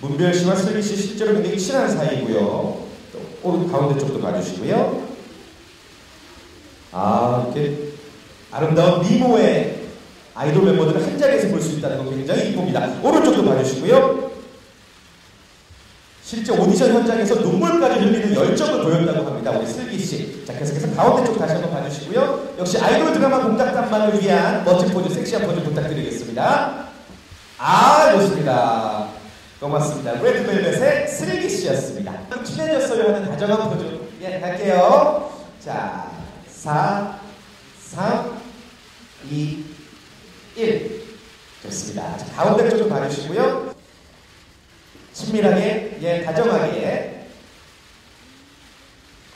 문별 씨와 슬기 씨 실제로 굉장히 친한 사이고요. 또 오른 가운데 쪽도 봐주시고요. 아 이렇게 아름다운 미모의 아이돌 멤버들을 한 자리에서 볼 수 있다는 건 굉장히 이쁩니다. 오른쪽도 봐주시고요. 실제 오디션 현장에서 눈물까지 흘리는 열정을 보였다고 합니다. 우리 슬기 씨. 자, 계속해서 가운데 쪽 다시 한번 봐주시고요. 역시 아이돌 드라마 공작단 만을 위한 멋진 포즈, 섹시한 포즈 부탁드리겠습니다. 아, 좋습니다. 고맙습니다. 레드벨벳의 슬기 씨였습니다. 그럼 친해졌어요 하는 다정한 포즈. 예, 갈게요. 자, 4, 3, 2, 1. 좋습니다. 자, 가운데 쪽좀 봐주시고요. 친밀하게, 예, 다정하게.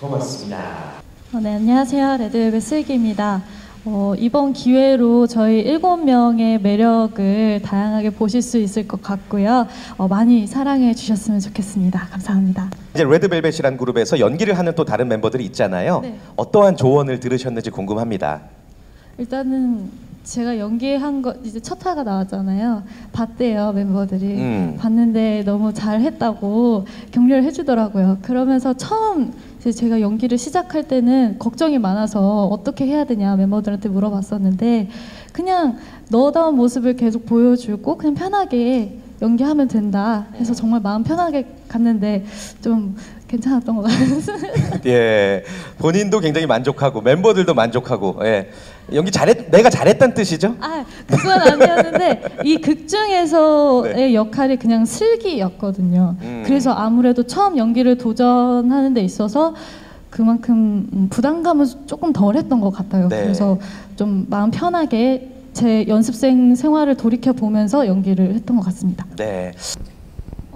고맙습니다. 어, 네, 안녕하세요. 레드벨벳 슬기입니다. 어, 이번 기회로 저희 일곱 명의 매력을 다양하게 보실 수 있을 것 같고요. 어, 많이 사랑해 주셨으면 좋겠습니다. 감사합니다. 이제 레드벨벳이란 그룹에서 연기를 하는 또 다른 멤버들이 있잖아요. 네. 어떠한 조언을 들으셨는지 궁금합니다. 일단은 제가 연기한 거 이제 첫 화가 나왔잖아요. 봤대요 멤버들이 음. 봤는데 너무 잘했다고 격려를 해주더라고요. 그러면서 처음 제가 연기를 시작할 때는 걱정이 많아서 어떻게 해야 되냐 멤버들한테 물어봤었는데 그냥 너다운 모습을 계속 보여주고 그냥 편하게 연기하면 된다 해서 정말 마음 편하게 갔는데 좀 괜찮았던 것 같아요. 예, 본인도 굉장히 만족하고 멤버들도 만족하고 예. 연기 잘했 내가 잘했다는 뜻이죠? 아 그건 아니었는데 이 극 중에서의 네. 역할이 그냥 슬기였거든요. 음. 그래서 아무래도 처음 연기를 도전하는 데 있어서 그만큼 음, 부담감은 조금 덜했던 것 같아요. 네. 그래서 좀 마음 편하게 제 연습생 생활을 돌이켜 보면서 연기를 했던 것 같습니다. 네.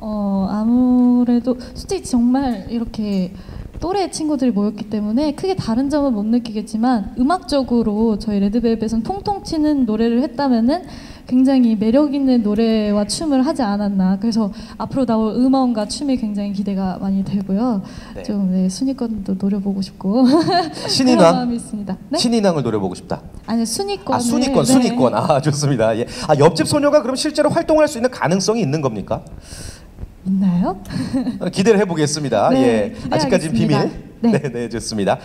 어 아무래도 솔직히 정말 이렇게 또래 친구들이 모였기 때문에 크게 다른 점은 못 느끼겠지만 음악적으로 저희 레드벨벳은 통통 튀는 노래를 했다면은 굉장히 매력 있는 노래와 춤을 하지 않았나 그래서 앞으로 나올 음원과 춤이 굉장히 기대가 많이 되고요 네. 좀 네, 순위권도 노려보고 싶고 신인왕? 마음이 있습니다 네? 신인왕을 노려보고 싶다. 아니 순위권 아 순위권, 순위권. 아 좋습니다. 예. 아 옆집 소녀가 그럼 실제로 활동할 수 있는 가능성이 있는 겁니까? 있나요? 어, 기대를 해보겠습니다. 네, 예. 아직까지는 비밀. 네. 네, 네, 좋습니다.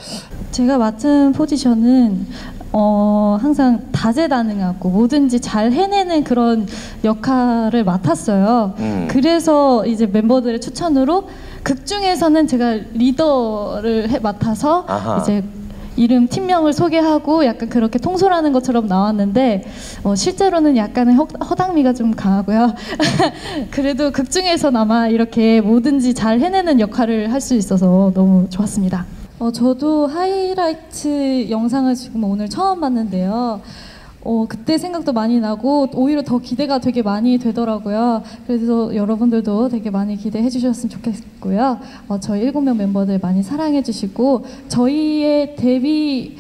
제가 맡은 포지션은 어, 항상 다재다능하고 뭐든지 잘 해내는 그런 역할을 맡았어요. 음. 그래서 이제 멤버들의 추천으로 극 중에서는 제가 리더를 해, 맡아서 아하. 이제 이름 팀명을 소개하고 약간 그렇게 통솔하는 것처럼 나왔는데 어, 실제로는 약간의 허, 허당미가 좀 강하고요. 그래도 극 중에서나마 이렇게 뭐든지 잘 해내는 역할을 할 수 있어서 너무 좋았습니다. 어, 저도 하이라이트 영상을 지금 오늘 처음 봤는데요. 어, 그때 생각도 많이 나고 오히려 더 기대가 되게 많이 되더라고요. 그래서 여러분들도 되게 많이 기대해 주셨으면 좋겠고요. 어, 저희 일곱 명 멤버들 많이 사랑해 주시고 저희의 데뷔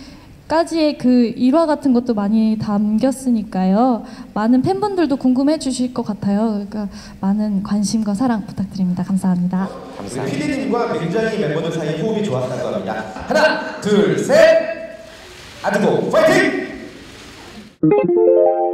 까지의 그 일화 같은 것도 많이 담겼으니까요. 많은 팬분들도 궁금해 주실 것 같아요. 그러니까 많은 관심과 사랑 부탁드립니다. 감사합니다. 우리 피디님과 굉장히 멤버들 사이 호흡이 좋았다고 합니다. 하나, 둘, 셋. 아드고 파이팅! Thank you.